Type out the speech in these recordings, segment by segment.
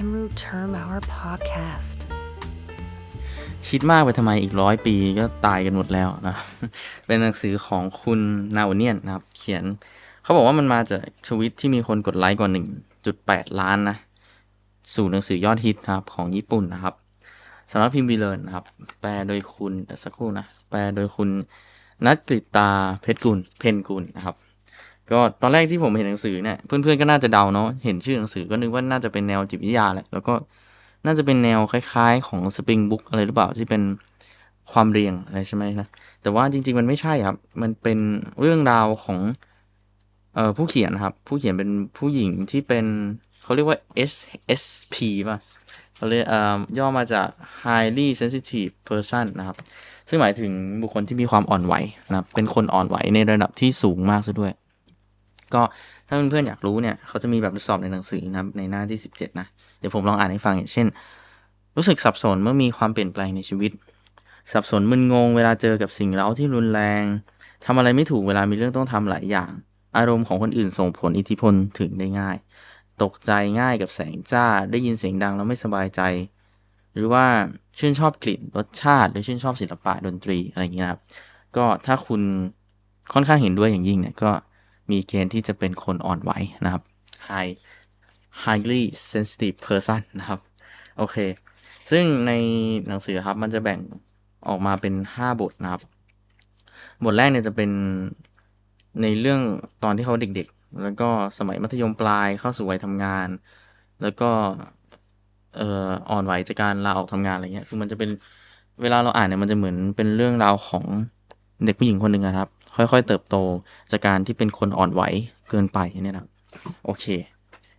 Camera Term Our Podcast คิดมากไปทำไมอีกร้อยปีก็ตายกันหมดแล้วนะ เป็นหนังสือของคุณนาโอเนียนนะครับ เขียน เขาบอกว่ามันมาจากทวิตที่มีคนกดไลค์กว่า 1.8 ล้านนะ สู่หนังสือยอดฮิตนะครับ ของญี่ปุ่นนะครับสำนักพิมพ์บีเลนนะครับ แปลโดยคุณสักครู่นะ แปลโดยคุณนัทกฤตาเพชรกุลเพนกุลนะครับ ก็ตอนแรกที่ผมเห็นหนังสือเนี่ยเพื่อนๆก็น่าจะเดาเนาะเห็นชื่อหนังสือก็นึกว่าน่าจะเป็นแนวจิตวิทยาแหละแล้วก็น่าจะเป็นแนวคล้ายๆของสปริงบุ๊กอะไรหรือเปล่าที่เป็นความเรียงอะไรใช่ไหมนะแต่ว่าจริงๆมันไม่ใช่ครับ มันเป็นเรื่องราวของเอ่อผู้เขียนครับ ผู้เขียนเป็นผู้หญิงที่เป็นเขาเรียกว่า S S P ป่ะเขาเรียกเอ่อย่อมาจาก highly sensitive person นะครับ ซึ่งหมายถึงบุคคลที่มีความอ่อนไหวนะครับเป็นคนอ่อนไหวในระดับที่สูงมากซะด้วย ก็ถ้าเพื่อนๆอยากรู้เนี่ยเขาจะมีแบบทดสอบในหนังสือนะในหน้าที่ 17 นะ เดี๋ยวผมลองอ่านให้ฟังอย่างเช่น รู้สึกสับสนเมื่อมีความเปลี่ยนแปลงในชีวิต สับสนมึนงงเวลาเจอกับสิ่งเร้าที่รุนแรงทำอะไรไม่ถูกเวลามีเรื่องต้องทำหลายอย่าง อารมณ์ของคนอื่นส่งผลอิทธิพลถึงได้ง่าย ตกใจง่ายกับแสงจ้าได้ยินเสียงดังแล้วไม่สบายใจ หรือว่าชื่นชอบกลิ่นรสชาติ หรือชื่นชอบศิลปะดนตรีอะไรอย่างเงี้ยครับก็ถ้าคุณค่อนข้างเห็นด้วยอย่างยิ่งเนี่ยก็ มีเกณฑ์ที่จะเป็นคนอ่อนไหวนะครับ high highly sensitive person นะครับ โอเค ซึ่งในหนังสือครับมันจะแบ่งออกมาเป็น 5 บทนะครับ บทแรกเนี่ยจะเป็นในเรื่องตอนที่เขาเด็กๆ แล้วก็สมัยมัธยมปลายเข้าสู่วัยทำงาน แล้วก็เอ่ออ่อนไหวจากการลาออกทำงานอะไรเงี้ย คือมันจะเป็นเวลาเราอ่านเนี่ยมันจะเหมือนเป็นเรื่องราวของเด็กผู้หญิงคนหนึ่งอะครับ ค่อยๆ เติบโตจากการที่เป็นคนอ่อนไหวเกินไปเนี่ยนะครับโอเค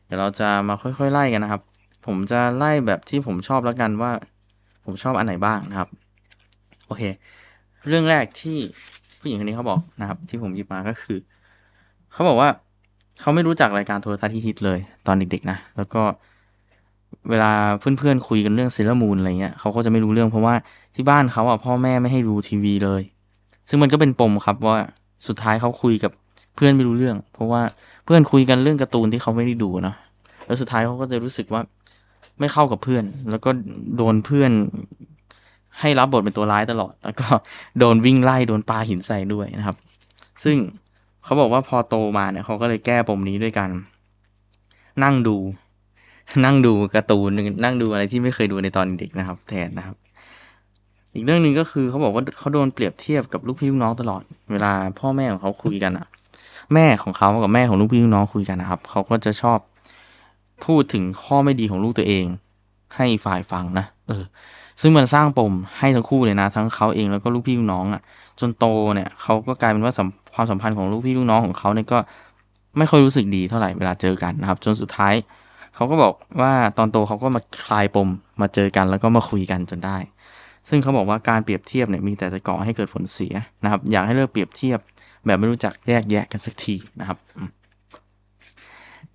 เดี๋ยวเราจะมาค่อยๆ ไล่กันนะครับ ผมจะไล่แบบที่ผมชอบแล้วกันว่า ผมชอบอันไหนบ้างนะครับ โอเค เรื่องแรกที่ผู้หญิงคนนี้เขาบอกนะครับ ที่ผมหยิบมาก็คือเขาบอกว่าเขาไม่รู้จักรายการโทรทัศน์ที่ฮิตเลย ตอนเด็กๆนะแล้วก็เวลาเพื่อนๆคุยกันเรื่องเซเลอร์มูนอะไรเงี้ยเขาก็จะไม่รู้เรื่องเพราะว่าที่บ้านเขาอะพ่อแม่ไม่ให้ดูทีวีเลย ซึ่งมันก็เป็นปมครับว่าสุดท้ายเขาคุยกับเพื่อนไม่รู้เรื่อง เพราะว่าเพื่อนคุยกันเรื่องการ์ตูนที่เขาไม่ได้ดูเนาะแล้วสุดท้ายเขาก็จะรู้สึกว่าไม่เข้ากับเพื่อน แล้วก็โดนเพื่อนให้รับบทเป็นตัวร้ายตลอด แล้วก็โดนวิ่งไล่โดนปาหินใส่ด้วยนะครับ ซึ่งเขาบอกว่าพอโตมาเนี่ยเขาก็เลยแก้ปมนี้ด้วยกันนั่งดู นั่งดูการ์ตูนนั่งดูอะไรที่ไม่เคยดูในตอนเด็กนะครับ แทนนะครับ อีกเรื่องหนึ่งก็คือเขาบอกว่าเขาโดนเปรียบเทียบกับลูกพี่ลูกน้องตลอด เวลาพ่อแม่ของเขาคุยกันอะแม่ของเขากับแม่ของลูกพี่ลูกน้องคุยกันนะครับ เขาก็จะชอบพูดถึงข้อไม่ดีของลูกตัวเอง ให้ฝ่ายฟังนะ เออ ซึ่งมันสร้างปมให้ทั้งคู่เลยนะ ทั้งเขาเองแล้วก็ลูกพี่ลูกน้องอะ่ะ จนโตเนี่ยเขาก็กลายเป็นว่าความสัมพันธ์ของลูกพี่ลูกน้องของเขาเนี่ยก็ไม่ค่อยรู้สึกดีเท่าไหร่เวลาเจอกันนะครับ จนสุดท้าย เขาก็บอกว่าตอนโตเขาก็มาคลายปมมาเจอกันแล้วก็มาคุยกันจนได้ ซึ่งเขาบอกว่าการเปรียบเทียบเนี่ยมีแต่จะก่อให้เกิดผลเสียนะครับ อยากให้เลิกเปรียบเทียบ แบบไม่รู้จักแยกแยะกันสักทีนะครับ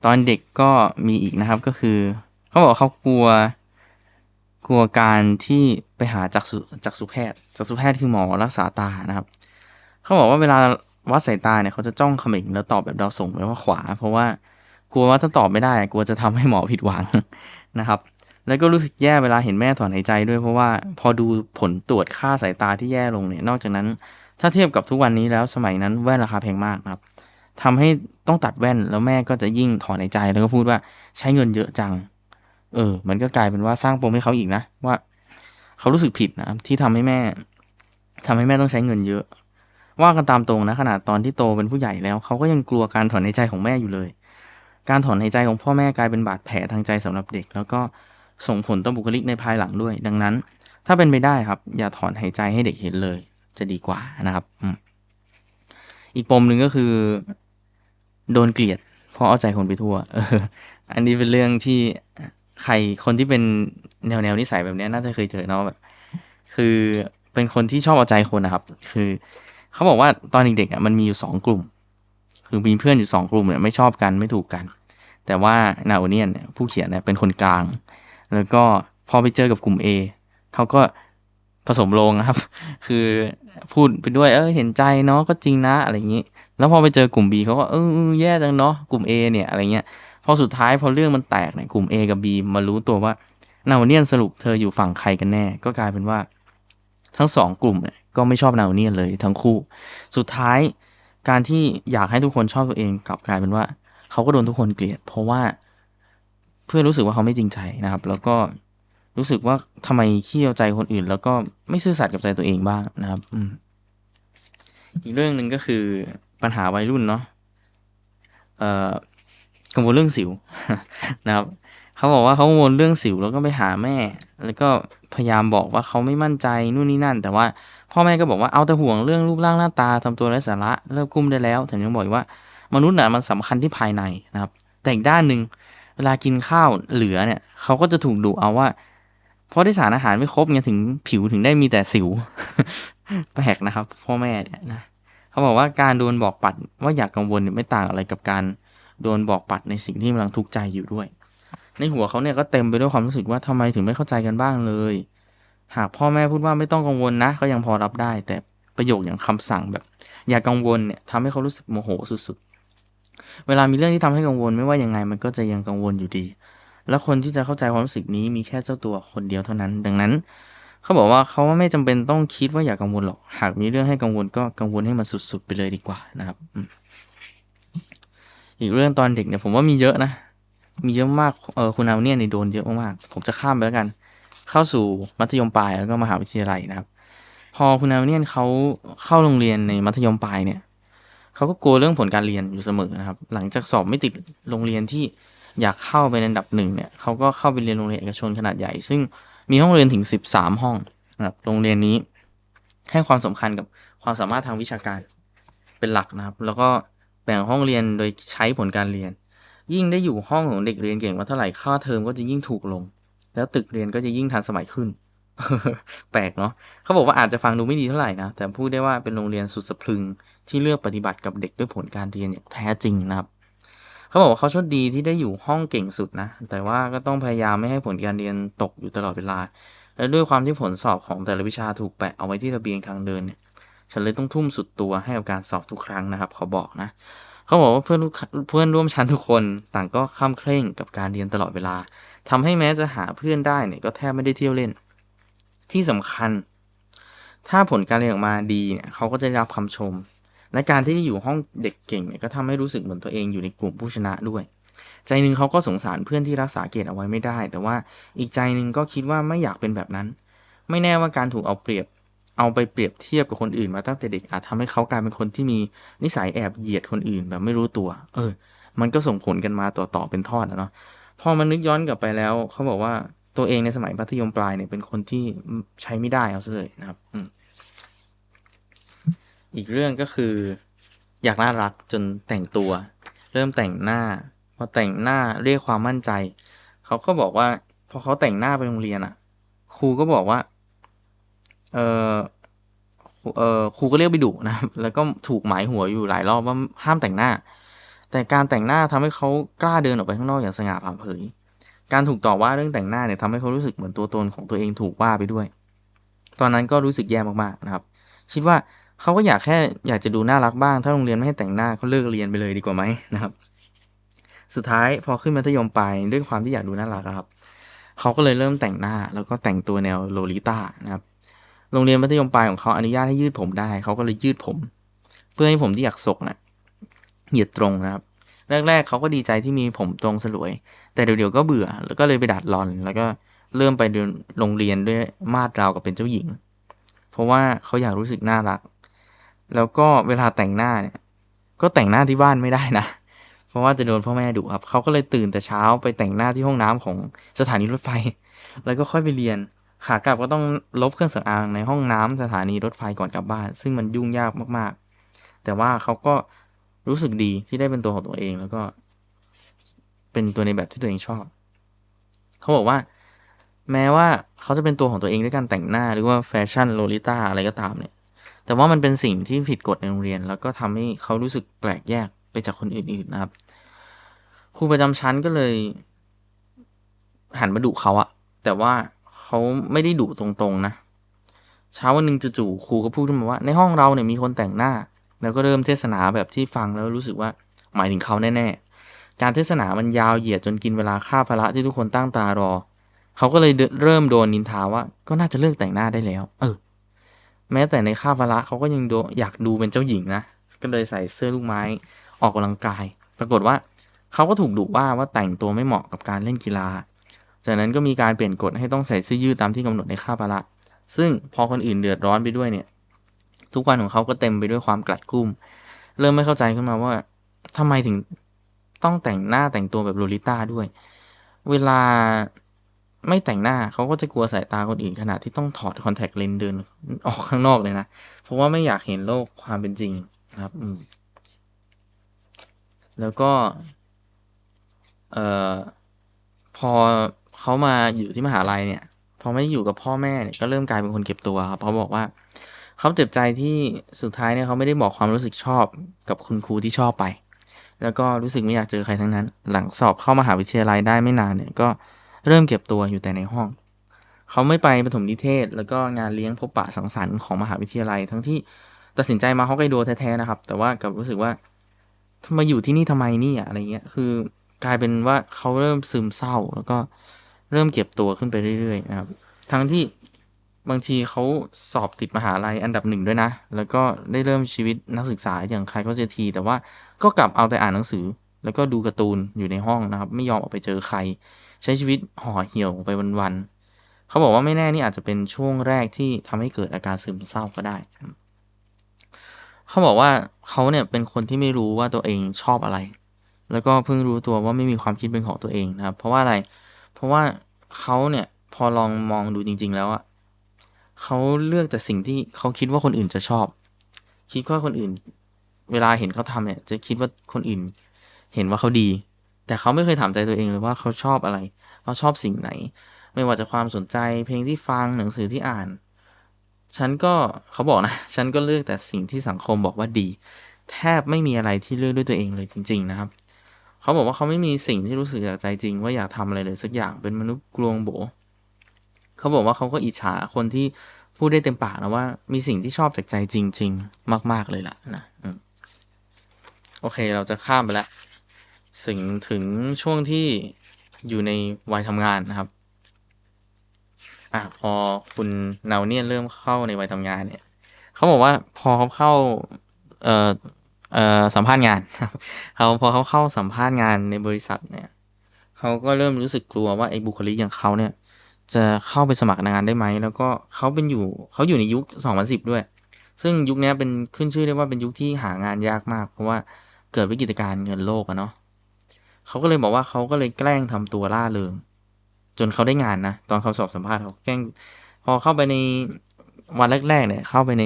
ตอนเด็กก็มีอีกนะครับก็คือ เขาบอกเขากลัว กลัวการที่ไปหาจักษุจักษุแพทย์จักษุแพทย์คือหมอรักษาตานะครับ เขาบอกว่าเวลาวัดสายตาเนี่ยเขาจะจ้องเขม็งแล้วตอบแบบดาวส่งไว้ว่าขวา เพราะว่ากลัวว่าถ้าตอบไม่ได้ กลัวจะทำให้หมอผิดหวังนะครับ แล้วก็รู้สึกแย่เวลาเห็นแม่ถอนหายใจด้วยเพราะว่าพอดูผลตรวจค่าสายตาที่แย่ลงเนี่ยนอกจากนั้น ถ้าเทียบกับทุกวันนี้แล้วสมัยนั้นแว่นราคาแพงมากนะครับทำให้ต้องตัดแว่นแล้วแม่ก็จะยิ่งถอนหายใจแล้วก็พูดว่าใช้เงินเยอะจัง เออ มันก็กลายเป็นว่าสร้างปมให้เขาอีกนะว่า เขารู้สึกผิดนะครับที่ทำให้แม่ทำให้แม่ต้องใช้เงินเยอะ ว่ากันตามตรงนะขนาดตอนที่โตเป็นผู้ใหญ่แล้วเขาก็ยังกลัวการถอนหายใจของแม่อยู่เลย การถอนหายใจของพ่อแม่กลายเป็นบาดแผลทางใจสำหรับเด็ก แล้วก็ ส่งผลต่อบุคลิกในภายหลังด้วย ดังนั้น ถ้าเป็นไปได้ครับ อย่าถอนหายใจให้เด็กเห็นเลย จะดีกว่านะครับอีกปมหนึ่งก็คือ โดนเกลียด เพราะเอาใจคนไปทั่วอออันนี้เป็นเรื่องที่ใครคนที่เป็นแนวแนวนิสัยแบบนี้น่าจะเคยเจอเนาะแบบ คือเป็นคนที่ชอบเอาใจคนนะครับ คือเขาบอกว่าตอนเด็กๆอะมันมีอยู่สองกลุ่ม คือมีเพื่อนอยู่สองกลุ่มเนี่ยไม่ชอบกันไม่ถูกกัน แต่ว่านาโอเนียนเนี่ยผู้เขียนเนี่ยเป็นคนกลาง แล้วก็พอไปเจอกับกลุ่ม A เขาก็ผสมโลงครับ คือพูดไปด้วย เออเห็นใจเนาะก็จริงนะอะไรอย่างนี้ แล้วพอไปเจอกลุ่ม B เขาก็เออเออแย่จังเนาะกลุ่ม A เนี่ยอะไรเงี้ยพอสุดท้ายพอเรื่องมันแตกเนี่ยกลุ่ม A กับ B มารู้ตัวว่านาเนียนสรุปเธออยู่ฝั่งใครกันแน่ ก็กลายเป็นว่า ทั้งสองกลุ่มเนี่ยก็ไม่ชอบนาเนียนเลยทั้งคู่ สุดท้ายการที่อยากให้ทุกคนชอบตัวเองกลับกลายเป็นว่า เขาก็โดนทุกคนเกลียด เพราะว่า เพื่อนรู้สึกว่าเขาไม่จริงใจนะครับ แล้วก็รู้สึกว่าทำไมขี้เอาใจคนอื่น แล้วก็ไม่ซื่อสัตย์กับใจตัวเองบ้างนะครับ อืมอีกเรื่องหนึ่งก็คือปัญหาวัยรุ่นเนาะเอ่อกังวลเรื่องสิวนะครับ เขาบอกว่าเขากังวลเรื่องสิวแล้วก็ไปหาแม่ แล้วก็พยายามบอกว่าเขาไม่มั่นใจนู่นนี่นั่น แต่ว่าพ่อแม่ก็บอกว่าเอาแต่ห่วงเรื่องรูปร่างหน้าตาทำตัวไร้สาระเลิกกุ้มได้แล้วแถมยังบอกอีกว่า มนุษย์น่ะมันสำคัญที่ภายในนะครับ แต่อีกด้านหนึ่ง เวลากินข้าวเหลือเนี่ยเขาก็จะถูกดุเอาว่า เพราะได้สารอาหารไม่ครบไงถึงผิวถึงได้มีแต่สิว แปลกนะครับ พ่อแม่เนี่ยนะเขาบอกว่าการโดนบอกปัดว่าอยากกังวลไม่ต่างอะไรกับการโดนบอกปัดในสิ่งที่กำลังทุกข์ใจอยู่ด้วย ในหัวเขาเนี่ยก็เต็มไปด้วยความรู้สึกว่าทำไมถึงไม่เข้าใจกันบ้างเลย หากพ่อแม่พูดว่าไม่ต้องกังวลนะ ก็ยังพอรับได้ แต่ประโยคอย่างคำสั่งแบบ อย่ากังวลเนี่ยทำให้เขารู้สึกโมโหสุดๆ เวลามีเรื่องที่ทำให้กังวลไม่ว่ายังไงมันก็จะยังกังวลอยู่ดี แล้วคนที่จะเข้าใจความรู้สึกนี้มีแค่เจ้าตัวคนเดียวเท่านั้น ดังนั้น เขาบอกว่าเขาไม่จำเป็นต้องคิดว่าอย่ากกังวลหรอก หากมีเรื่องให้กังวลก็กังวลให้มันสุดๆไปเลยดีกว่านะครับ อีกเรื่องตอนเด็กเนี่ยผมว่ามีเยอะนะ มีเยอะมาก เออคุณเอาเนี่ยในโดนเยอะมากๆ ผมจะข้ามไปแล้วกัน เข้าสู่มัธยมปลายแล้วก็มหาวิทยาลัยนะครับ พอคุณเอาเนี่ยเขาเข้าโรงเรียนในมัธยมปลายเนี่ย เขาก็กลัวเรื่องผลการเรียนอยู่เสมอนะครับ หลังจากสอบไม่ติดโรงเรียนที่อยากเข้าไปในอันดับหนึ่งเนี่ยเขาก็เข้าไปเรียนโรงเรียนเอกชนขนาดใหญ่ ซึ่งมีห้องเรียนถึง 13 ห้องนะครับโรงเรียนนี้ให้ความสำคัญกับความสามารถทางวิชาการเป็นหลักนะครับ แล้วก็แบ่งห้องเรียนโดยใช้ผลการเรียน ยิ่งได้อยู่ห้องของเด็กเรียนเก่งมาเท่าไหร่ค่าเทอมก็จะยิ่งถูกลง แล้วตึกเรียนก็จะยิ่งทันสมัยขึ้น แปลกเนาะเขาบอกว่าอาจจะฟังดูไม่ดีเท่าไหร่นะแต่พูดได้ว่าเป็นโรงเรียนสุดสะพรึง ที่เลือกปฏิบัติกับเด็กด้วยผลการเรียนอย่างแท้จริงนะครับเขาบอกว่าเขาโชคดีที่ได้อยู่ห้องเก่งสุดนะ แต่ว่าก็ต้องพยายามไม่ให้ผลการเรียนตกอยู่ตลอดเวลา และด้วยความที่ผลสอบของแต่ละวิชาถูกแปะเอาไว้ที่ระเบียงทางเดินเนี่ยฉันเลยต้องทุ่มสุดตัวให้กับการสอบทุกครั้งนะครับเขาบอกนะเขาบอกว่าเพื่อนเพื่อนร่วมชั้นทุกคนต่างก็ข้ามเคร่งกับการเรียนตลอดเวลาทำให้แม้จะหาเพื่อนได้เนี่ยก็แทบไม่ได้เที่ยวเล่น ที่สำคัญ ถ้าผลการเรียนออกมาดีเนี่ยเขาก็จะได้รับคำชม และการที่ได้อยู่ห้องเด็กเก่งเนี่ยก็ทำให้รู้สึกเหมือนตัวเองอยู่ในกลุ่มผู้ชนะด้วย ใจหนึ่งเขาก็สงสารเพื่อนที่รักษาเกรดเอาไว้ไม่ได้ แต่ว่าอีกใจหนึ่งก็คิดว่าไม่อยากเป็นแบบนั้น ไม่แน่ว่าการถูกเอาเปรียบเอาไปเปรียบเทียบกับคนอื่นมาตั้งแต่เด็กอาจทำให้เขากลายเป็นคนที่มีนิสัยแอบเหยียดคนอื่นแบบไม่รู้ตัว เออ มันก็ส่งผลกันมาต่อๆเป็นทอดนะเนาะพอมันนึกย้อนกลับไปแล้วเขาบอกว่าตัวเองในสมัยมัธยมปลายเนี่ยเป็นคนที่ใช้ไม่ได้เอาซะเลยนะครับ อีกเรื่องก็คือ อยากน่ารักจนแต่งตัว เริ่มแต่งหน้า พอแต่งหน้าเรียกความมั่นใจ เขาก็บอกว่า พอเขาแต่งหน้าไปโรงเรียนอะ ครูก็บอกว่า เออเออครูก็เรียกไปดุนะแล้วก็ถูกหมายหัวอยู่หลายรอบว่าห้ามแต่งหน้า แต่การแต่งหน้าทำให้เขากล้าเดินออกไปข้างนอกอย่างสง่าผ่าเผย การถูกต่อว่าเรื่องแต่งหน้าเนี่ยทำให้เขารู้สึกเหมือนตัวตนของตัวเองถูกว่าไปด้วย ตอนนั้นก็รู้สึกแย่มากๆนะครับ คิดว่า เขาก็อยากแค่อยากจะดูน่ารักบ้าง ถ้าโรงเรียนไม่ให้แต่งหน้าเขาเลิกเรียนไปเลยดีกว่าไหมนะครับ สุดท้ายพอขึ้นมัธยมปลายด้วยความที่อยากดูน่ารักครับ เขาก็เลยเริ่มแต่งหน้าแล้วก็แต่งตัวแนวโลลิต้านะครับโรงเรียนมัธยมปลายของเขาอนุญาตให้ยืดผมได้ เขาก็เลยยืดผม เพื่อให้ผมที่อยากศกนะ่ะเหยียดตรงนะครับแรกๆเขาก็ดีใจที่มีผมตรงสลวย แต่เดี๋ยวๆก็เบื่อ แล้วก็เลยไปดัดรอน แล้วก็เริ่มไปโรงเรียนด้วยมาดราวกับเป็นเจ้าหญิง เพราะว่าเขาอยากรู้สึกน่ารัก แล้วก็เวลาแต่งหน้าเนี่ย ก็แต่งหน้าที่บ้านไม่ได้นะ เพราะว่าจะโดนพ่อแม่ดุครับเขาก็เลยตื่นแต่เช้าไปแต่งหน้าที่ห้องน้ำของสถานีรถไฟ แล้วก็ค่อยไปเรียนขากลับก็ต้องลบเครื่องสำอางในห้องน้ำสถานีรถไฟก่อนกลับบ้าน ซึ่งมันยุ่งยากมากๆ แต่ว่าเขาก็รู้สึกดีที่ได้เป็นตัวของตัวเองแล้วก็ เป็นตัวในแบบที่ตัวเองชอบ เขาบอกว่า แม้ว่าเขาจะเป็นตัวของตัวเองด้วยการแต่งหน้าหรือว่าแฟชั่นโลลิต้าอะไรก็ตามเนี่ย แต่ว่ามันเป็นสิ่งที่ผิดกฎในโรงเรียน แล้วก็ทำให้เขารู้สึกแปลกแยกไปจากคนอื่นๆนะครับ ครูประจำชั้นก็เลย หันมาดุเขาอะแต่ว่าเขาไม่ได้ดุตรงๆนะ เช้าวันหนึ่งจู่ๆครูก็พูดขึ้นมาว่า ในห้องเราเนี่ยมีคนแต่งหน้า แล้วก็เริ่มเทศนาแบบที่ฟังแล้วรู้สึกว่าหมายถึงเขาแน่ๆ การเทศนามันยาวเหยียดจนกินเวลาค่าพละที่ทุกคนตั้งตารอ เขาก็เลยเริ่มโดนนินทาว่า ก็น่าจะเลิกแต่งหน้าได้แล้ว เออ แม้แต่ในค่าพละเขาก็ยังอยากดูเป็นเจ้าหญิงนะ ก็เลยใส่เสื้อลูกไม้ออกกำลังกาย ปรากฏว่าเขาก็ถูกดุว่าว่าแต่งตัวไม่เหมาะกับการเล่นกีฬา จากนั้นก็มีการเปลี่ยนกฎให้ต้องใส่เสื้อยืดตามที่กำหนดในค่าพละ ซึ่งพอคนอื่นเดือดร้อนไปด้วยเนี่ย ทุกวันของเขาก็เต็มไปด้วยความกลัดกลุ้ม เริ่มไม่เข้าใจขึ้นมาว่าทำไมถึงต้องแต่งหน้าแต่งตัวแบบโลลิต้าด้วย เวลา ไม่แต่งหน้าเขาก็จะกลัวสายตาคนอื่นขนาดที่ต้องถอดคอนแทคเลนส์เดินออกข้างนอกเลยนะ เพราะว่าไม่อยากเห็นโลกความเป็นจริงครับอืมแล้วก็ เอ่อพอเขามาอยู่ที่มหาลัยเนี่ย พอไม่อยู่กับพ่อแม่เนี่ยก็เริ่มกลายเป็นคนเก็บตัวครับเขาบอกว่าเขาเจ็บใจที่สุดท้ายเนี่ยเขาไม่ได้บอกความรู้สึกชอบกับคุณครูที่ชอบไป แล้วก็รู้สึกไม่อยากเจอใครทั้งนั้น หลังสอบเข้ามหาวิทยาลัยได้ไม่นานเนี่ยก็ เริ่มเก็บตัวอยู่แต่ในห้อง เขาไม่ไปปฐมนิเทศ แล้วก็งานเลี้ยงพบปะสังสรรค์ของมหาวิทยาลัย ทั้งที่ตัดสินใจมาฮอกไกโดแท้ๆนะครับ แต่ว่ากับรู้สึกว่าทำไมอยู่ที่นี่ทำไมนี่อะอะไรเงี้ย คือกลายเป็นว่าเขาเริ่มซึมเศร้า แล้วก็เริ่มเก็บตัวขึ้นไปเรื่อยๆนะครับ ทั้งที่บางทีเขาสอบติดมหาลัยอันดับหนึ่งด้วยนะ แล้วก็ได้เริ่มชีวิตนักศึกษาอย่างใครก็เจที แต่ว่าก็กลับเอาแต่อ่านหนังสือ แล้วก็ดูการ์ตูนอยู่ในห้องนะครับ ไม่ยอมออกไปเจอใคร ใช้ชีวิตห่อเหี่ยวไปวันๆเขาบอกว่าไม่แน่นี่อาจจะเป็นช่วงแรกที่ทำให้เกิดอาการซึมเศร้าก็ได้ เขาบอกว่าเขาเนี่ยเป็นคนที่ไม่รู้ว่าตัวเองชอบอะไร แล้วก็เพิ่งรู้ตัวว่าไม่มีความคิดเป็นของตัวเองนะครับ เพราะว่าอะไร เพราะว่าเขาเนี่ยพอลองมองดูจริง ๆ แล้วอะเขาเลือกแต่สิ่งที่เขาคิดว่าคนอื่นจะชอบ คิดว่าคนอื่น เวลาเห็นเขาทำเนี่ย จะคิดว่าคนอื่น เห็นว่าเขาดี แต่เขาไม่เคยถามใจตัวเองเลยว่าเขาชอบอะไรเขาชอบสิ่งไหน ไม่ว่าจะความสนใจเพลงที่ฟังหนังสือที่อ่าน ฉันก็เขาบอกนะ ฉันก็เลือกแต่สิ่งที่สังคมบอกว่าดี แทบไม่มีอะไรที่เลือกด้วยตัวเองเลยจริง ๆ นะครับ เขาบอกว่าเขาไม่มีสิ่งที่รู้สึกจากใจจริง ว่าอยากทำอะไรเลยสักอย่างเป็นมนุษย์กลวงโบ เขาบอกว่าเขาก็อิจฉาคนที่พูดได้เต็มปากนะว่ามีสิ่งที่ชอบจากใจจริง ๆ มาก ๆเลยล่ะนะอโอเคเราจะข้ามไปแล้ว ถึงถึงช่วงที่อยู่ในวัยทำงานนะครับ อะพอคุณเนาเนี่ยเริ่มเข้าในวัยทำงานเนี่ยเขาบอกว่าพอเขาเข้าเอ่อเอ่อสัมภาษณ์งานเขาพอเขาเข้าสัมภาษณ์งานในบริษัทเนี่ยเขาก็เริ่มรู้สึกกลัวว่าไอ้บุคลิกอย่างเขาเนี่ย จะเข้าไปสมัครงานได้ไหมแล้วก็เขาเป็นอยู่เขาอยู่ในยุค 2010 ด้วย ซึ่งยุคนี้เป็นขึ้นชื่อได้ว่าเป็นยุคที่หางานยากมาก เพราะว่าเกิดวิกฤตการณ์เงินโลกอะเนาะ เขาก็เลยบอกว่าเขาก็เลยแกล้งทำตัวล่าเริง จนเขาได้งานนะ ตอนเขาสอบสัมภาษณ์เขาแกล้ง พอเข้าไปในวันแรกๆเนี่ย เข้าไปใน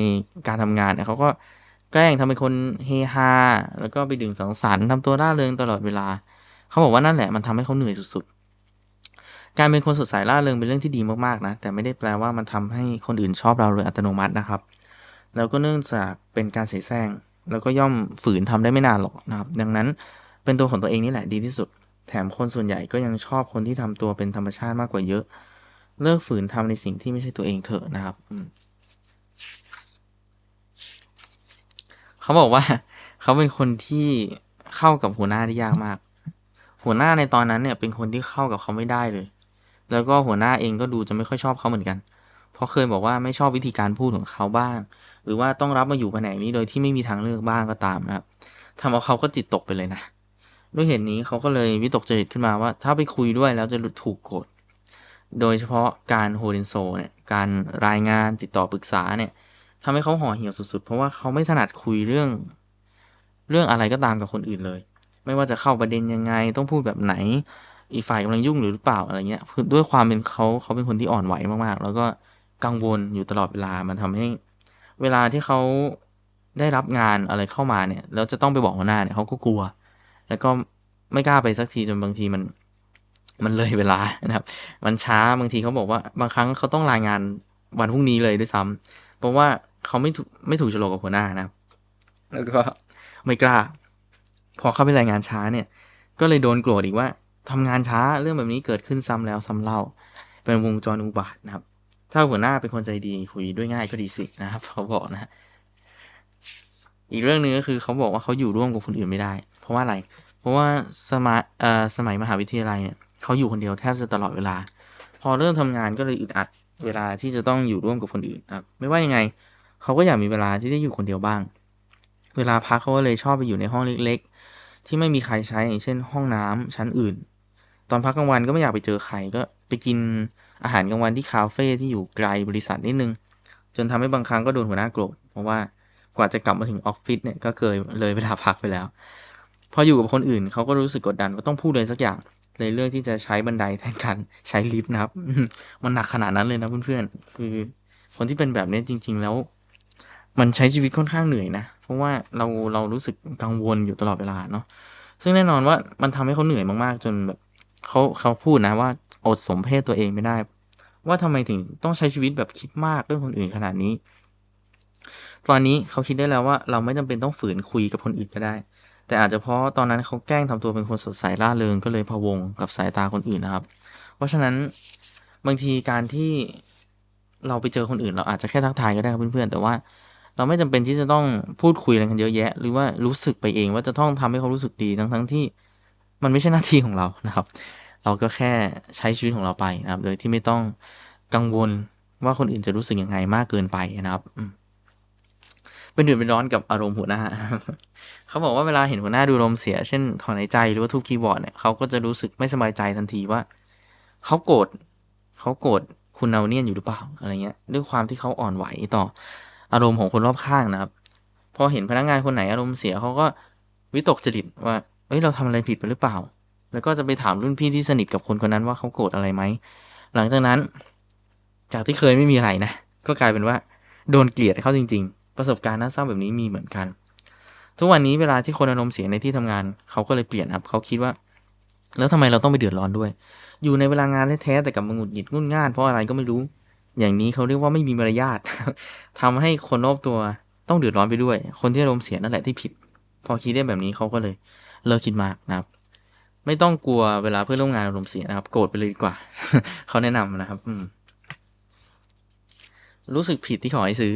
การทำงานเนี่ยเขาก็แกล้งทำเป็นคนเฮฮาแล้วก็ไปดื่มสังสรรค์ทำตัวร่าเริงตลอดเวลา เขาบอกว่านั่นแหละมันทำให้เขาเหนื่อยสุดๆ การเป็นคนสดใสร่าเริงเป็นเรื่องที่ดีมากๆนะ แต่ไม่ได้แปลว่ามันทำให้คนอื่นชอบเราโดยอัตโนมัตินะครับ แล้วก็เนื่องจากเป็นการเสียแซงแล้วก็ย่อมฝืนทำได้ไม่นานหรอกนะครับ ดังนั้น เป็นตัวของตัวเองนี่แหละดีที่สุด แถมคนส่วนใหญ่ก็ยังชอบคนที่ทำตัวเป็นธรรมชาติมากกว่าเยอะ เลิกฝืนทำในสิ่งที่ไม่ใช่ตัวเองเถอะนะครับเขาบอกว่า เขาเป็นคนที่เข้ากับหัวหน้าได้ยากมาก หัวหน้าในตอนนั้นเนี่ย เป็นคนที่เข้ากับเขาไม่ได้เลย แล้วก็หัวหน้าเองก็ดูจะไม่ค่อยชอบเขาเหมือนกัน เพราะเคยบอกว่าไม่ชอบวิธีการพูดของเขาบ้าง หรือว่าต้องรับมาอยู่แผนกนี้โดยที่ไม่มีทางเลือกบ้างก็ตามนะครับทำเอาเขาก็จิตตกไปเลยนะ ด้วยเหตุนี้เขาก็เลยวิตกจริตขึ้นมาว่า ถ้าไปคุยด้วยแล้วจะถูกโกรธโดยเฉพาะการโฮเดนโซเนี่ยการรายงานติดต่อปรึกษาเนี่ยทำให้เขาห่อเหี่ยวสุดๆ เพราะว่าเขาไม่ถนัดคุยเรื่อง เรื่องอะไรก็ตามกับคนอื่นเลย ไม่ว่าจะเข้าประเด็นยังไงต้องพูดแบบไหน อีกฝ่ายกำลังยุ่งหรือเปล่าอะไรเงี้ยด้วยความเป็นเขาเขาเป็นคนที่อ่อนไหวมากๆ แล้วก็กังวลอยู่ตลอดเวลามันทำให้ เวลาที่เขาได้รับงานอะไรเข้ามาเนี่ยแล้วจะต้องไปบอกหัวหน้าเนี่ยเขาก็กลัว แล้วก็ไม่กล้าไปสักทีจนบางทีมันมันเลยเวลานะครับ มันช้าบางทีเขาบอกว่าบางครั้งเขาต้องรายงานวันพรุ่งนี้เลยด้วยซ้ำเพราะว่าเขาไม่ถูกไม่ถูกโฉลกกับหัวหน้านะครับ แล้วก็ไม่กล้า พอเข้าไปรายงานช้าเนี่ย ก็เลยโดนโกรธอีกว่าทำงานช้าเรื่องแบบนี้เกิดขึ้นซ้ำแล้วซ้ำเล่า เป็นวงจรอุบาทนะครับ ถ้าหัวหน้าเป็นคนใจดีคุยด้วยง่ายก็ดีสินะครับเขาบอกนะ อีกเรื่องหนึงก็คือเขาบอกว่าเขาอยู่ร่วมกับคนอื่นไม่ได้ เพราะว่าอะไร เพราะว่าสมัยเอ่อสมัยมหาวิทยาลัยเนี่ยเขาอยู่คนเดียวแทบจะตลอดเวลา พอเริ่มทำงานก็เลยอึดอัดเวลาที่จะต้องอยู่ร่วมกับคนอื่นนะครับไม่ว่ายังไงเขาก็อยากมีเวลาที่ได้อยู่คนเดียวบ้าง เวลาพักเขาก็เลยชอบไปอยู่ในห้องเล็ก ๆ ที่ไม่มีใครใช้อย่างเช่น ห้องน้ำชั้นอื่น ตอนพักกลางวันก็ไม่อยากไปเจอใครก็ไปกินอาหารกลางวันที่คาเฟ่ที่อยู่ไกลบริษัทนิดนึง จนทำให้บางครั้งก็โดนหัวหน้าโกรธเพราะว่ากว่าจะกลับมาถึงออฟฟิศเนี่ยก็เกยเลยเวลาพักไปแล้ว พออยู่กับคนอื่นเขาก็รู้สึกกดดันว่าต้องพูดเลยสักอย่าง เลยเลือกที่จะใช้บันไดแทนการใช้ลิฟต์นะครับ มันหนักขนาดนั้นเลยนะเพื่อนๆคือ คนที่เป็นแบบนี้จริง ๆ แล้ว มันใช้ชีวิตค่อนข้างเหนื่อยนะเพราะว่าเราเรารู้สึกกังวลอยู่ตลอดเวลาเนาะซึ่งแน่นอนว่ามันทำให้เขาเหนื่อยมากๆ จนแบบเขาเขาพูดนะว่าอดสมเพศตัวเองไม่ได้ ว่าทำไมถึงต้องใช้ชีวิตแบบคิดมากเรื่องคนอื่นขนาดนี้ ตอนนี้เขาคิดได้แล้วว่าเราไม่จำเป็นต้องฝืนคุยกับคนอื่นก็ได้ แต่อาจจะเพราะตอนนั้นเขาแกล้งทำตัวเป็นคนสดใสร่าเริงก็เลยพะวงกับสายตาคนอื่นนะครับ เพราะฉะนั้นบางทีการที่เราไปเจอคนอื่น เราอาจจะแค่ทักทายก็ได้ครับเพื่อนๆแต่ว่าเราไม่จำเป็นที่จะต้องพูดคุยอะไรกันเยอะแยะ หรือว่ารู้สึกไปเองว่าจะต้องทำให้เขารู้สึกดีทั้งทั้งๆที่มันไม่ใช่หน้าที่ของเรานะครับ เราก็แค่ใช้ชีวิตของเราไปนะครับ โดยที่ไม่ต้องกังวลว่าคนอื่นจะรู้สึกยังไงมากเกินไปนะครับอื เป็นเดือดเป็นร้อนกับอารมณ์หัวหน้า เขาบอกว่าเวลาเห็นหัวหน้าดูลมณ์เสีย เช่นถอนหายใจหรือว่าทุบคีย์บอร์ดเนี่ยเขาก็จะรู้สึกไม่สบายใจทันทีว่า เขาโกรธเขาโกรธคุณนาเนียนอยู่หรือเปล่าอะไรเงี้ย ด้วยความที่เขาอ่อนไหวต่ออารมณ์ของคนรอบข้างนะครับ พอเห็นพนักงานคนไหนอารมณ์เสียเขาก็วิตกจริตว่าเอ้ยเราทำอะไรผิดไปหรือเปล่า แล้วก็จะไปถามรุ่นพี่ที่สนิทกับคนคนนั้นว่าเขาโกรธอะไรไหม หลังจากนั้น จากที่เคยไม่มีอะไรนะ ก็กลายเป็นว่า โดนเกลียดเขาจริง ๆ ประสบการณ์น่าเศร้าแบบนี้มีเหมือนกัน ทุกวันนี้เวลาที่คนอารมณ์เสียในที่ทำงาน เขาก็เลยเปลี่ยนครับ เขาคิดว่า แล้วทำไมเราต้องไปเดือดร้อนด้วย อยู่ในเวลางานแท้แต่กลับมางุดหงิดงุ่นง่านเพราะอะไรก็ไม่รู้ อย่างนี้เขาเรียกว่าไม่มีมารยาททำให้คนรอบตัวต้องเดือดร้อนไปด้วย คนที่อารมณ์เสียนั่นแหละที่ผิด พอคิดได้แบบนี้เขาก็เลยเลิกคิดมากนะครับ ไม่ต้องกลัวเวลาเพื่อนร่วมงานอารมณ์เสียนะครับ โกรธไปเลยดีกว่า เขาแนะนำนะครับ อืรู้สึกผิดที่ขอให้ซื้อ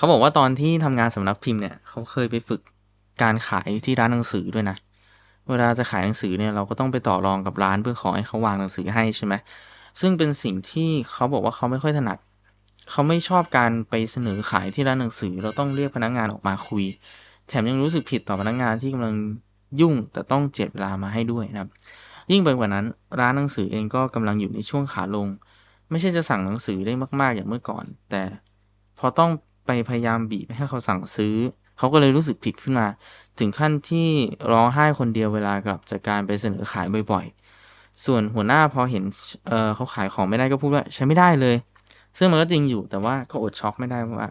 เขาบอกว่าตอนที่ทำงานสำนักพิมพ์เนี่ยเขาเคยไปฝึกการขายที่ร้านหนังสือด้วยนะ เวลาจะขายหนังสือเนี่ยเราก็ต้องไปต่อรองกับร้านเพื่อขอให้เขาวางหนังสือให้ใช่ไหมซึ่งเป็นสิ่งที่เขาบอกว่าเขาไม่ค่อยถนัด เขาไม่ชอบการไปเสนอขายที่ร้านหนังสือ เราต้องเรียกพนักงานออกมาคุย แถมยังรู้สึกผิดต่อพนักงานที่กำลังยุ่งแต่ต้องเจ็บเวลามาให้ด้วยนะครับ ยิ่งไปกว่านั้นร้านหนังสือเองก็กำลังอยู่ในช่วงขาลง ไม่ใช่จะสั่งหนังสือได้มาก ๆ อย่างเมื่อก่อน แต่พอต้อง ไปพยายามบีบให้เขาสั่งซื้อ เขาก็เลยรู้สึกผิดขึ้นมา ถึงขั้นที่ร้องไห้คนเดียวเวลากลับจากการไปเสนอขายบ่อยๆ ส่วนหัวหน้าพอเห็นเเขาขายของไม่ได้ก็พูดว่าใช้ไม่ได้เลย ซึ่งมันก็จริงอยู่แต่ว่าก็อดช็อกไม่ได้ว่า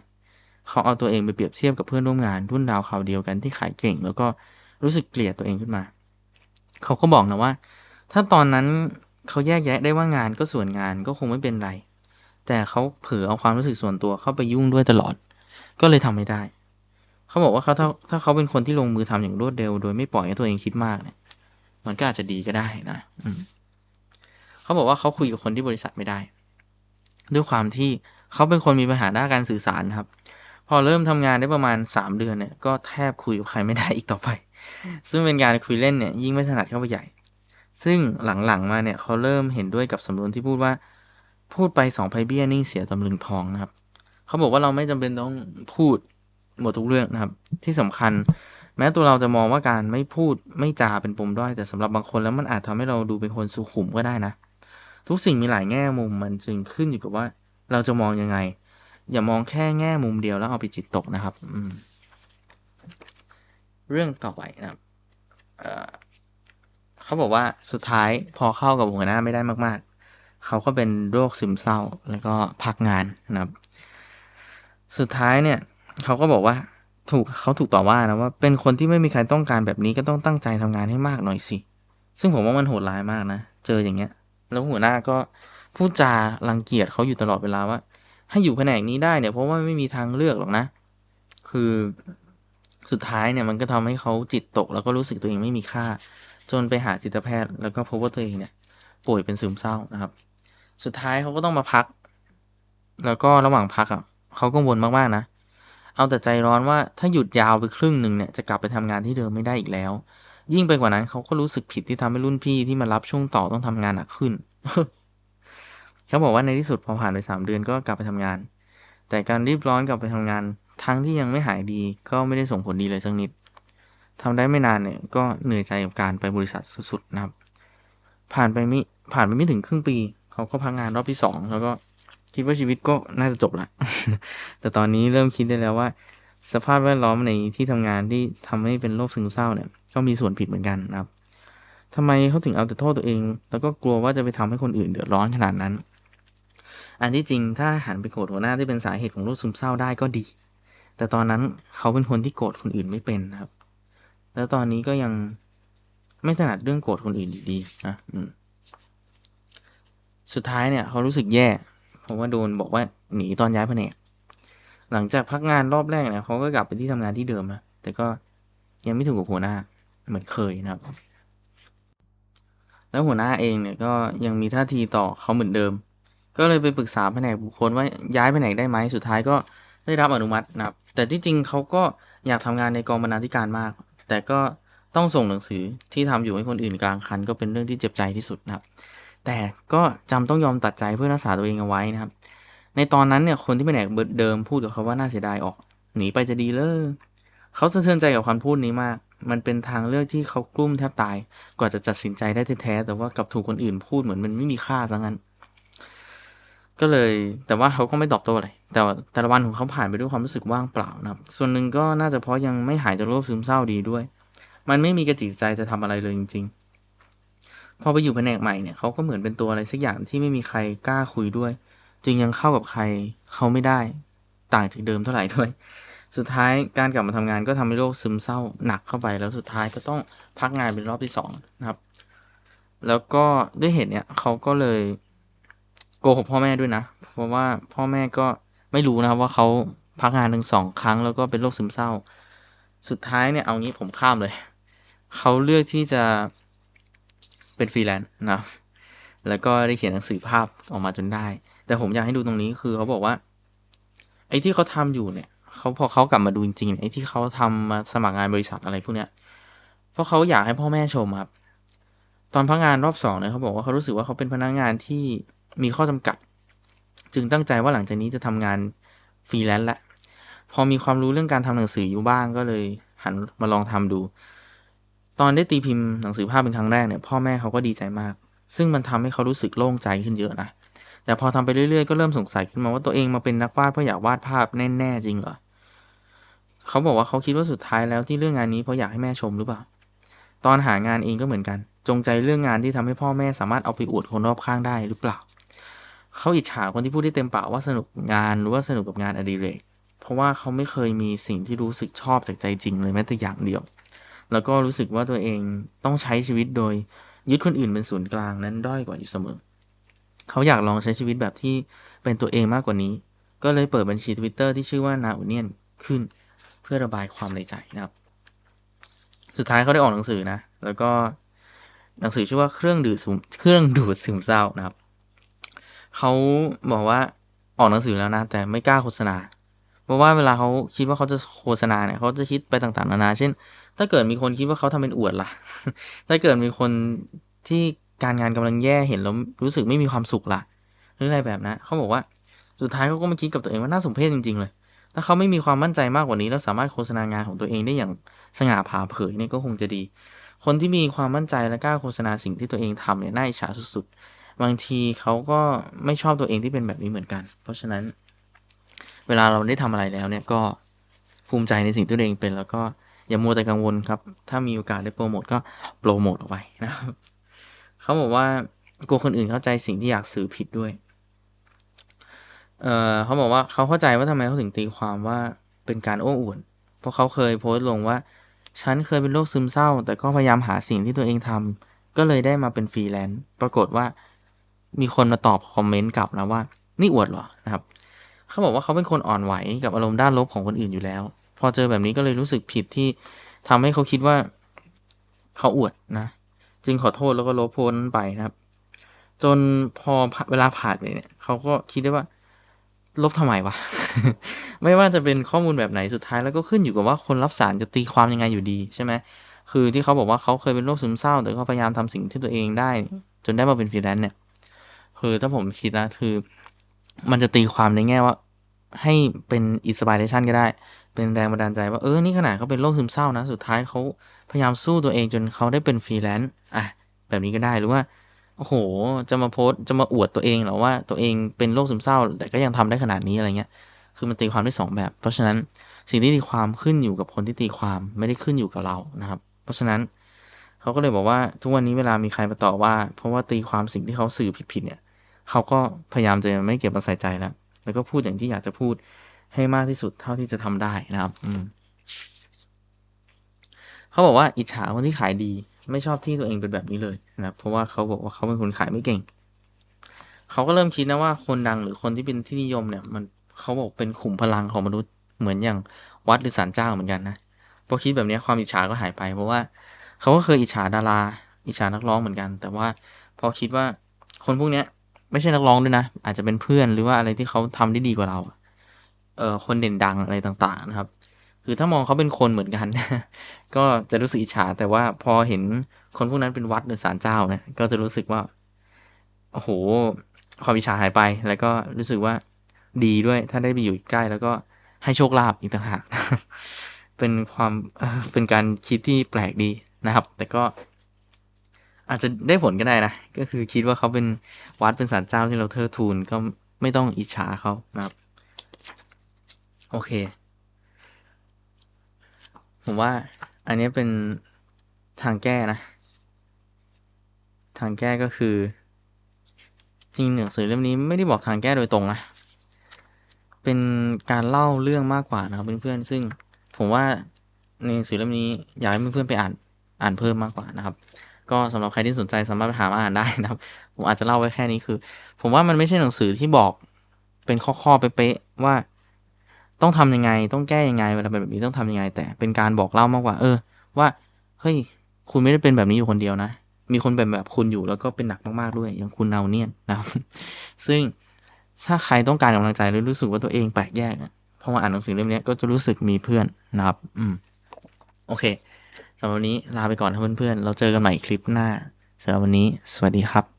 เขาเอาตัวเองไปเปรียบเทียบกับเพื่อนร่วมงานรุ่นดาวเขาเดียวกันที่ขายเก่ง แล้วก็รู้สึกเกลียดตัวเองขึ้นมา เขาก็บอกนะว่า ถ้าตอนนั้นเขาแยกแยะได้ว่างานก็ส่วนงานก็คงไม่เป็นไร แต่เขาเผลอเอาความรู้สึกส่วนตัวเข้าไปยุ่งด้วยตลอด ก็เลยทำไม่ได้ เขาบอกว่าเขาถ้าถ้าเขาเป็นคนที่ลงมือทำอย่างรวดเร็ว โดยไม่ปล่อยให้ตัวเองคิดมากเนี่ย มันก็อาจจะดีก็ได้นะอืมเขาบอกว่าเขาคุยกับคนที่บริษัทไม่ได้ ด้วยความที่เขาเป็นคนมีปัญหาด้านการสื่อสารครับ พอเริ่มทำงานได้ประมาณสามเดือนเนี่ย ก็แทบคุยกับใครไม่ได้อีกต่อไป ซึ่งเป็นการคุยเล่นเนี่ยยิ่งไม่ถนัดเข้าไปใหญ่ ซึ่งหลังๆมาเนี่ยเขาเริ่มเห็นด้วยกับสำนวนที่พูดว่า พูดไปสองไพเบี้ยนิ่เสียตำลึงทองนะครับ เขาบอกว่าเราไม่จำเป็นต้องพูดหมดทุกเรื่องนะครับ ที่สำคัญ แม้ตัวเราจะมองว่าการไม่พูดไม่จาเป็นปมด้อยแต่สำหรับบางคนแล้วมันอาจทำให้เราดูเป็นคนสุขุมก็ได้นะ ทุกสิ่งมีหลายแง่มุมมันจึงขึ้นอยู่กับว่า เราจะมองยังไง อย่ามองแค่แง่มุมเดียวแล้วเอาไปจิตตกนะครับอืมเรื่องต่อไปนะครับเเขาบอกว่าสุดท้ายพอเข้ากับหัวหน้าไม่ได้มาก เขาก็เป็นโรคซึมเศร้าแล้วก็พักงานนะครับ สุดท้ายเนี่ยเขาก็บอกว่าถูกเขาถูกต่อว่านะว่าเป็นคนที่ไม่มีใครต้องการแบบนี้ก็ต้องตั้งใจทำงานให้มากหน่อยสิ ซึ่งผมว่ามันโหดร้ายมากนะ เจออย่างเงี้ย แล้วหัวหน้าก็พูดจารังเกียจเขาอยู่ตลอดเวลาว่า ให้อยู่แผนกนี้ได้เนี่ยเพราะว่าไม่มีทางเลือกหรอกนะ คือสุดท้ายเนี่ยมันก็ทำให้เขาจิตตก แล้วก็รู้สึกตัวเองไม่มีค่า จนไปหาจิตแพทย์ แล้วก็พบว่าตัวเองเนี่ยป่วยเป็นซึมเศร้านะครับ สุดท้ายเขาก็ต้องมาพัก แล้วก็ระหว่างพักอะเขากังวลมากๆนะ เอาแต่ใจร้อนว่าถ้าหยุดยาวไปครึ่งหนึ่งเนี่ยจะกลับไปทำงานที่เดิมไม่ได้อีกแล้ว ยิ่งไปกว่านั้นเขาก็รู้สึกผิดที่ทำให้รุ่นพี่ที่มารับช่วงต่อต้องทำงานหนักขึ้น เขาบอกว่าในที่สุดพอผ่านไปสามเดือนก็กลับไปทำงาน แต่การรีบร้อนกลับไปทำงาน ทั้งที่ยังไม่หายดีก็ไม่ได้ส่งผลดีเลยสักนิดทำได้ไม่นานเนี่ยก็เหนื่อยใจกับการไปบริษัทสุดๆนะครับ ผ่านไปไม่ผ่านไปไม่ถึงครึ่งปี เขาก็พักงานรอบที่สองแล้วก็คิดว่าชีวิตก็น่าจะจบละ แต่ตอนนี้เริ่มคิดได้แล้วว่า สภาพแวดล้อมในที่ทำงานที่ทำให้เป็นโรคซึมเศร้าเนี่ยก็มีส่วนผิดเหมือนกันนะครับทำไมเขาถึงเอาแต่โทษตัวเอง แล้วก็กลัวว่าจะไปทำให้คนอื่นเดือดร้อนขนาดนั้น อันที่จริงถ้าหันไปโกรธหัวหน้าที่เป็นสาเหตุของโรคซึมเศร้าได้ก็ดี แต่ตอนนั้นเขาเป็นคนที่โกรธคนอื่นไม่เป็นครับ แล้วตอนนี้ก็ยังไม่ถนัดเรื่องโกรธคนอื่นอยู่ดีนะอืม สุดท้ายเนี่ยเขารู้สึกแย่ เพราะว่าโดนบอกว่าหนีตอนย้ายแผนก หลังจากพักงานรอบแรกเนี่ยเขาก็กลับไปที่ทำงานที่เดิมนะแต่ก็ยังไม่ถูกกับหัวหน้าเหมือนเคยนะครับ แล้วหัวหน้าเองเนี่ยก็ยังมีท่าทีต่อเขาเหมือนเดิม ก็เลยไปปรึกษาแผนกบุคคลว่าย้ายแผนกได้ไหมสุดท้ายก็ได้รับอนุมัตินะครับ แต่ที่จริงเขาก็อยากทำงานในกองบรรณาธิการมาก แต่ก็ต้องส่งหนังสือที่ทำอยู่ให้คนอื่นกลางคันก็เป็นเรื่องที่เจ็บใจที่สุดนะครับ แต่ก็จำต้องยอมตัดใจเพื่อรักษาตัวเองเอาไว้นะครับ ในตอนนั้นเนี่ยคนที่เป็นแอกเดิมพูดกับเขาว่าน่าเสียดายออก หนีไปจะดีเลยเขาสะเทือนใจกับคำพูดนี้มาก มันเป็นทางเลือกที่เขากลุ้มแทบตาย กว่าจะตัดสินใจได้แท้ๆแต่ว่ากับถูกคนอื่นพูดเหมือนมันไม่มีค่าซะงั้น ก็เลยแต่ว่าเขาก็ไม่ตอบโต้อะไรแต่แต่ละวันของเขาผ่านไปด้วยความรู้สึกว่างเปล่านะครับ ส่วนหนึ่งก็น่าจะเพราะยังไม่หายจากโรคซึมเศร้าดีด้วย มันไม่มีกระจิตใจจะทำอะไรเลยจริงๆ พอไปอยู่แผนกใหม่เนี่ยเขาก็เหมือนเป็นตัวอะไรสักอย่างที่ไม่มีใครกล้าคุยด้วย จึงยังเข้ากับใครเขาไม่ได้ ต่างจากเดิมเท่าไหร่ด้วย สุดท้ายการกลับมาทำงานก็ทำให้โรคซึมเศร้าหนักเข้าไป แล้วสุดท้ายก็ต้องพักงานเป็นรอบที่สองนะครับ แล้วก็ด้วยเหตุเนี้ยเขาก็เลยโกหกพ่อแม่ด้วยนะ เพราะว่าพ่อแม่ก็ไม่รู้นะครับว่าเขาพักงานถึงสองครั้งแล้วก็เป็นโรคซึมเศร้า สุดท้ายเนี่ยเอางี้ผมข้ามเลย เขาเลือกที่จะ เป็นฟรีแลนซ์นะแล้วก็ได้เขียนหนังสือภาพออกมาจนได้ แต่ผมอยากให้ดูตรงนี้คือเขาบอกว่า ไอ้ที่เขาทำอยู่เนี่ยเขาพอเขากลับมาดูจริงๆไอ้ที่เขาทำมาสมัครงานบริษัทอะไรพวกเนี้ยเพราะเขาอยากให้พ่อแม่ชมครับตอนพักงานรอบสองเนี่ยเขาบอกว่าเขารู้สึกว่าเขาเป็นพนักงานที่มีข้อจำกัด จึงตั้งใจว่าหลังจากนี้จะทำงานฟรีแลนซ์ละพอมีความรู้เรื่องการทำหนังสืออยู่บ้างก็เลยหันมาลองทำดู ตอนได้ตีพิมพ์หนังสือภาพเป็นครั้งแรกเนี่ยพ่อแม่เขาก็ดีใจมาก ซึ่งมันทำให้เขารู้สึกโล่งใจขึ้นเยอะนะแต่พอทำไปเรื่อยๆก็เริ่มสงสัยขึ้นมาว่าตัวเองมาเป็นนักวาดเพราะอยากวาดภาพแน่ๆจริงเหรอเขาบอกว่าเขาคิดว่าสุดท้ายแล้วที่เรื่องงานนี้เพราะอยากให้แม่ชมหรือเปล่า ตอนหางานเองก็เหมือนกัน จงใจเรื่องงานที่ทำให้พ่อแม่สามารถเอาไปอวดคนรอบข้างได้หรือเปล่า เขาอิจฉาคนที่พูดได้เต็มปากว่าสนุกงานหรือว่าสนุกกับงานอดิเรก เพราะว่าเขาไม่เคยมีสิ่งที่รู้สึกชอบจากใจจริงเลยแม้แต่อย่างเดียว แล้วก็รู้สึกว่าตัวเองต้องใช้ชีวิตโดยยึดคนอื่นเป็นศูนย์กลางนั้นด้อยกว่าอยู่เสมอ เขาอยากลองใช้ชีวิตแบบที่เป็นตัวเองมากกว่านี้ ก็เลยเปิดบัญชีทวิตเตอร์ที่ชื่อว่านาอุเนียนขึ้นเพื่อระบายความในใจนะครับ สุดท้ายเขาได้ออกหนังสือนะ แล้วก็หนังสือชื่อว่าเครื่องดูดซึมเครื่องดูดซึมเศร้านะครับ เขาบอกว่าออกหนังสือแล้วนะ แต่ไม่กล้าโฆษณา เพราะว่าเวลาเขาคิดว่าเขาจะโฆษณาเนี่ยเขาจะคิดไปต่างๆนานา เช่น ถ้าเกิดมีคนคิดว่าเขาทำเป็นอวดล่ะ ถ้าเกิดมีคนที่การงานกำลังแย่เห็นแล้วรู้สึกไม่มีความสุขล่ะ หรืออะไรแบบนั้นเขาบอกว่าสุดท้ายเขาก็มาคิดกับตัวเองว่าน่าสมเพชจริง ๆ เลย ถ้าเขาไม่มีความมั่นใจมากกว่านี้ แล้วสามารถโฆษณางานของตัวเองได้อย่างสง่าผ่าเผยเนี่ยก็คงจะดี คนที่มีความมั่นใจและกล้าโฆษณาสิ่งที่ตัวเองทำเนี่ยน่าอิจฉาสุดๆ บางทีเขาก็ไม่ชอบตัวเองที่เป็นแบบนี้เหมือนกัน เพราะฉะนั้น เวลาเราได้ทำอะไรแล้วเนี่ยก็ภูมิใจในสิ่งที่ตัวเองเป็นแล้วก็ อย่ามัวแต่กังวลครับ ถ้ามีโอกาสได้โปรโมทก็โปรโมทออกไปนะครับเขาบอกว่ากลัวคนอื่นเข้าใจสิ่งที่อยากสื่อผิดด้วย เออเขาบอกว่าเขาเข้าใจว่าทำไมเขาถึงตีความว่าเป็นการโอ้อวด เพราะเขาเคยโพสต์ลงว่า ฉันเคยเป็นโรคซึมเศร้า แต่ก็พยายามหาสิ่งที่ตัวเองทำก็เลยได้มาเป็นฟรีแลนซ์ ปรากฏว่า มีคนมาตอบคอมเมนต์กลับนะว่า นี่อวดเหรอ นะครับ เขาบอกว่าเขาเป็นคนอ่อนไหวกับอารมณ์ด้านลบของคนอื่นอยู่แล้ว พอเจอแบบนี้ก็เลยรู้สึกผิดที่ทำให้เขาคิดว่าเขาอวดนะ จึงขอโทษแล้วก็ลบโพสต์นั้นไปนะครับ จนพอเวลาผ่านไปเนี่ยเขาก็คิดได้ว่า ลบทำไมวะ ไม่ว่าจะเป็นข้อมูลแบบไหนสุดท้ายแล้วก็ขึ้นอยู่กับว่าคนรับสารจะตีความยังไงอยู่ดีใช่ไหมคือที่เขาบอกว่าเขาเคยเป็นโรคซึมเศร้า แต่ก็พยายามทำสิ่งที่ตัวเองได้ จนได้มาเป็นฟรีแลนซ์เนี่ย คือถ้าผมคิดนะคือ มันจะตีความในแง่ว่า ให้เป็นอินสปิเรชันก็ได้ เป็นแรงบันดาลใจว่าเออนี่ขนาดเขาเป็นโรคซึมเศร้านะ สุดท้ายเขาพยายามสู้ตัวเองจนเขาได้เป็นฟรีแลนซ์อะแบบนี้ก็ได้หรือว่าโอ้โห จะมาโพสต์จะมาอวดตัวเองเหรอว่าตัวเองเป็นโรคซึมเศร้า แต่ก็ยังทำได้ขนาดนี้อะไรเงี้ย คือมันตีความได้สองแบบ เพราะฉะนั้นสิ่งที่ตีความขึ้นอยู่กับคนที่ตีความไม่ได้ขึ้นอยู่กับเรานะครับ เพราะฉะนั้นเขาก็เลยบอกว่าทุกวันนี้เวลามีใครมาต่อว่า เพราะว่าตีความสิ่งที่เขาสื่อผิดๆเนี่ยเขาก็พยายามจะไม่เก็บมาใส่ใจแล้ว แล้วก็พูดอย่างที่อยากจะพูด ให้มากที่สุดเท่าที่จะทำได้นะครับ อืมเขาบอกว่าอิจฉาคนที่ขายดี ไม่ชอบที่ตัวเองเป็นแบบนี้เลยนะครับ เพราะว่าเขาบอกว่าเขาเป็นคนขายไม่เก่ง เขาก็เริ่มคิดนะว่าคนดังหรือคนที่เป็นที่นิยมเนี่ย มันเขาบอกเป็นขุมพลังของมนุษย์เหมือนอย่างวัดหรือศาลเจ้าเหมือนกันนะพอคิดแบบนี้ความอิจฉาก็หายไป เพราะว่าเขาก็เคยอิจฉาดารา อิจฉานักร้องเหมือนกัน แต่ว่าพอคิดว่าคนพวกเนี้ย ไม่ใช่นักร้องด้วยนะอาจจะเป็นเพื่อนหรือว่าอะไรที่เขาทำได้ดีกว่าเรา เออคนเด่นดังอะไรต่างๆนะครับ คือถ้ามองเขาเป็นคนเหมือนกัน ก็จะรู้สึกอิจฉา แต่ว่าพอเห็นคนพวกนั้นเป็นวัดหรือศาลเจ้าเนี่ยก็จะรู้สึกว่าโอ้โหความอิจฉาหายไป แล้วก็รู้สึกว่าดีด้วยถ้าได้ไปอยู่ใกล้ แล้วก็ให้โชคลาภอีกต่างหากเป็นความเอ่อเป็นการคิดที่แปลกดีนะครับ แต่ก็อาจจะได้ผลก็ได้นะ ก็คือคิดว่าเขาเป็นวัดเป็นศาลเจ้าที่เราเทิดทูนก็ไม่ต้องอิจฉาเขานะครับ โอเค ผมว่า อันนี้เป็นทางแก้นะ ทางแก้ก็คือ จริงหนังสือเล่มนี้ไม่ได้บอกทางแก้โดยตรงนะเป็นการเล่าเรื่องมากกว่านะครับเพื่อนๆซึ่งผมว่าในหนังสือเล่มนี้อยากให้เพื่อนๆไปอ่านอ่านเพิ่มมากกว่านะครับ ก็สำหรับใครที่สนใจสามารถไปหามาอ่านได้นะครับ ผมอาจจะเล่าไว้แค่นี้คือ ผมว่ามันไม่ใช่หนังสือที่บอกเป็นข้อๆเป๊ะๆว่า ต้องทำยังไง ต้องแก้ยังไงเวลาเป็นแบบนี้ต้องทำยังไง แต่เป็นการบอกเล่ามากกว่า เออ ว่าเฮ้ยคุณไม่ได้เป็นแบบนี้อยู่คนเดียวนะ มีคนเป็นแบบคุณอยู่แล้วก็เป็นหนักมากๆด้วย อย่างคุณเนาเนียนนะครับ ซึ่งถ้าใครต้องการกำลังใจหรือรู้สึกว่าตัวเองแปลกแยกนี่ยพอมาอ่านหนังสือเล่มนี้ก็จะรู้สึกมีเพื่อนนะครับ อืม โอเคสำหรับวันนี้ลาไปก่อนเพื่อนๆ เราเจอกันใหม่คลิปหน้าสำหรับวันนี้ สวัสดีครับ